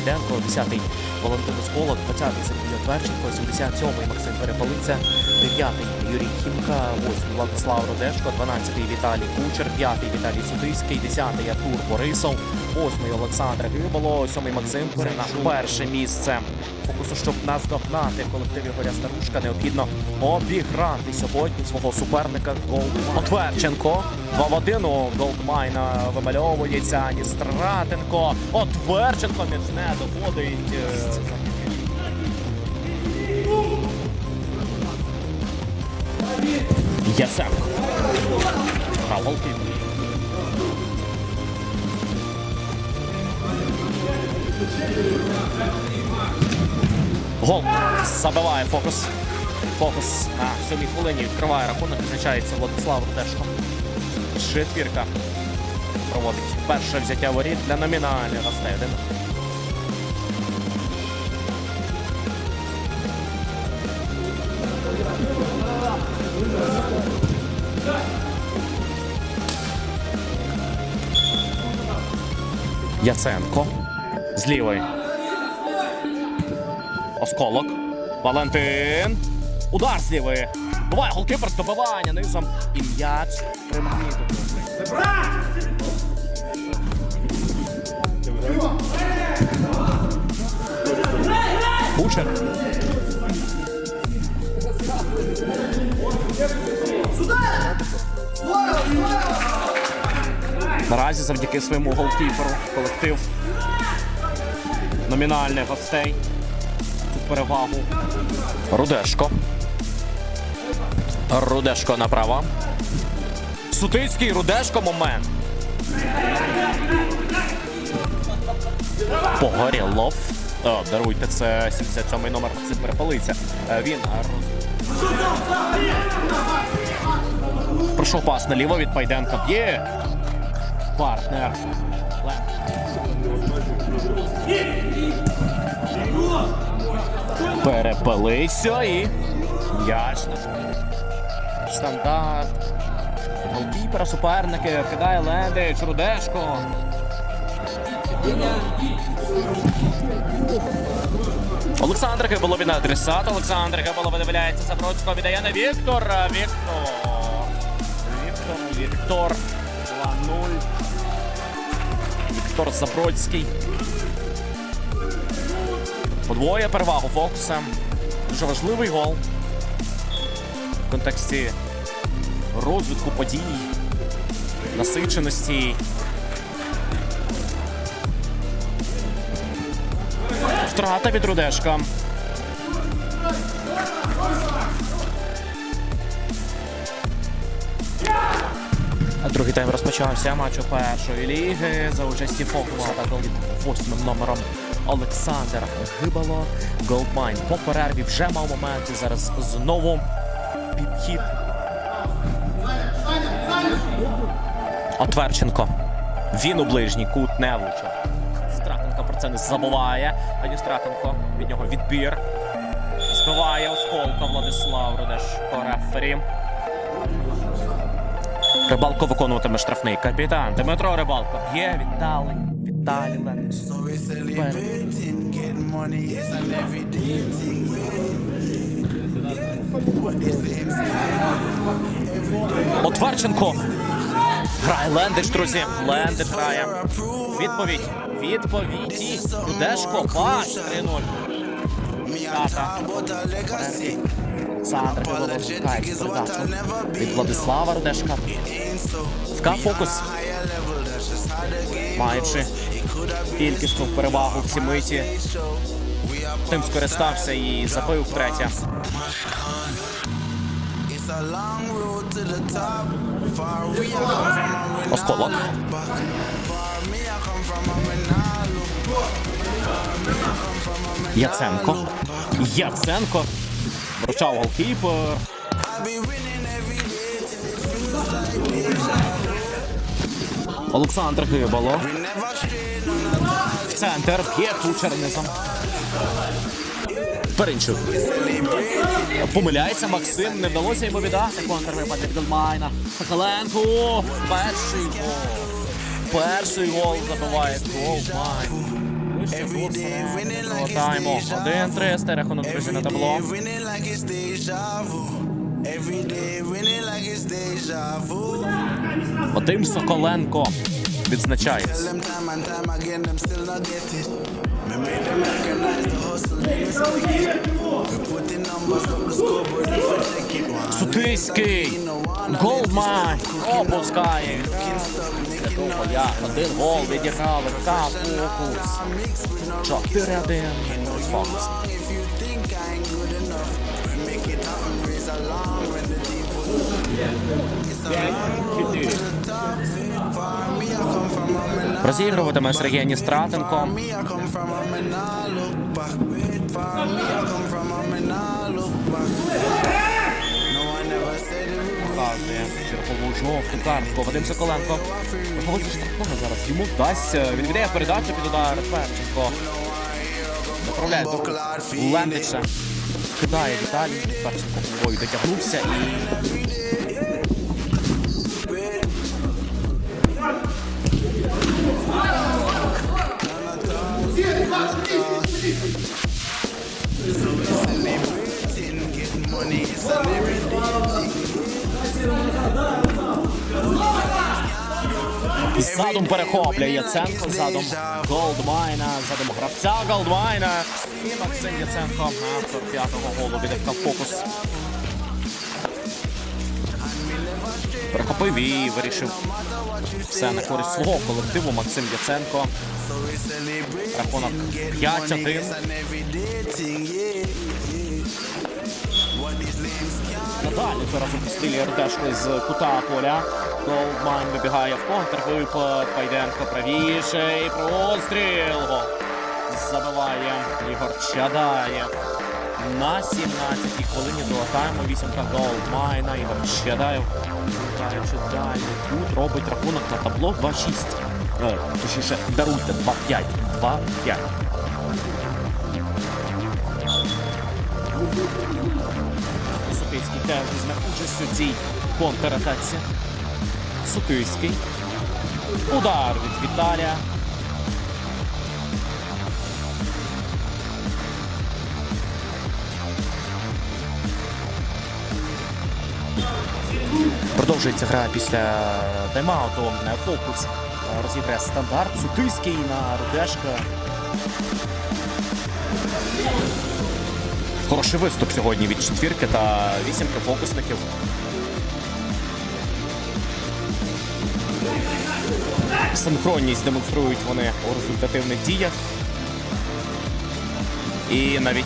Пайденко, 10-й Валентин Осколок, 20-й Сергій Отверченко, 77-й Максим Перепелиця, 9-й Юрій Хімка, 8-й Владислав Родешко, 12-й Віталій Кучер, 5-й Віталій Судиський, 10-й Артур Борисов, 8-й Олександр Гибало, 7-й Максим Пере на перше місце. Фокусу, щоб наздогнати в колективі Горя Старушка, необхідно обіграти сьогодні свого суперника Голдмайна. Отверченко. 2 в 1 у Голдмайна вимальовується Аністратенко. Отверченко між не доходить. Яценко. Грав голкіпер. Гол. Забиває фокус. Фокус на сьомій хвилині відкриває рахунок. Визначається Владислав Рудешко. Четвірка проводить перше взяття воріт для номінальних гостей. Один. Яценко. З лівої. Осколок. Валентин. Удар з лівої. Буває голкіпер добивання низом. І м'яч примагніту. Бучер. Наразі завдяки своєму голкіперу колектив номінальних гостей цю перевагу. Рудешко. Рудешко направо. Сутицький, Рудешко момент. Погорєлов. О, даруйте, це 77-й номер Максим Перепалиця. Е, Він Пройшов пас наліво від Пайденка. Б'є. Партнер. Лем. Перепалися і м'яч. Стандарт. Голкіпера суперники кидає Лендич, Рудешко. Олександр Гибало від адресат. Олександр Гибало видивляється Забродського. Віддає на Віктора. Віктор. Віктор. Віктор. 2-0. Віктор Забродський. Подвоє перевагу фокуса. Дуже важливий гол в контексті розвитку подій, насиченості. Втрата від Рудешка. Другий тайм розпочався матчу першої ліги за участі фокуса та гол від восьмим номером Олександр Гибало. Голдмайн по перерві вже мав момент і зараз знову підхід. Отверченко. Він у ближній кут не влучив. Стратенко про це не забуває. Ані Стратенко від нього відбір. Збиває осколка Владислав Рудешко рефері. Рибалко виконуватиме штрафний капітан. Дмитро Рибалко. But this thing Отверченко. Грає Лендич, друзі. Лендич грає. Відповідь. Відповідь. І Рудешко. Пас 3-0. Вмикається передачу від Владислава Рудешка. ФК Фокус, маючи кількісну перевагу в цій миті, show. We are тим скористався і забив втретє. Осколок. Яценко. Яценко. Вручав голкіпер. Олександр Гибало. В центр п'є низом. Перенчук. Помиляється Максим. Не вдалося йому віддати контрвипад від Голдмайна. Соколенко. Перший гол. Перший гол забиває. 1-3 з друзі на табло. It's deja vu. Every day winning like it's deja vu. Вадим Соколенко відзначається. Сутиський. Голдмайн. Опускає. Після того один гол відіграли та фокус. 4-1. Фокус. It would be Показує чергову жовту картку. Вадим Соколенко. Виходить штрафного зараз. Йому вдасться. Він віддає передачу під удар. Перченко. Направляє до Лендича. Кидає Віталій. по головою дотягнувся і задум перехоплює Яценко. Задум Голдмайна. Задум гравця Голдмайна. І Максим Яценко. Автор п'ятого голу віддав фокус. Перехопив і вирішив все на користь свого колективу Максим Яценко. Рахунок 5-1. Надалі цього разу пострілює Рудешко з кута поля. Голдмайн вибігає в контрвипад. Пайденко правіше. І простріл. Забиває Ігор Чадаєв. На 17-й хвилині до тайму вісімка Голдмайна. Ігор Чадаєв. Звертаючи далі. Тут робить рахунок на табло 2-6. Е, Точніше, даруйте 2-5. 2-5. Сутийський теж візьме участь у цій контратаці. Сутийський. Удар від Віталія. Продовжується гра після тайм-ауту. Фокус розіграє стандарт. Сутийський на Рудешка. Хороший виступ сьогодні від четвірки та вісімки фокусників. Синхронність демонструють вони у результативних діях. І навіть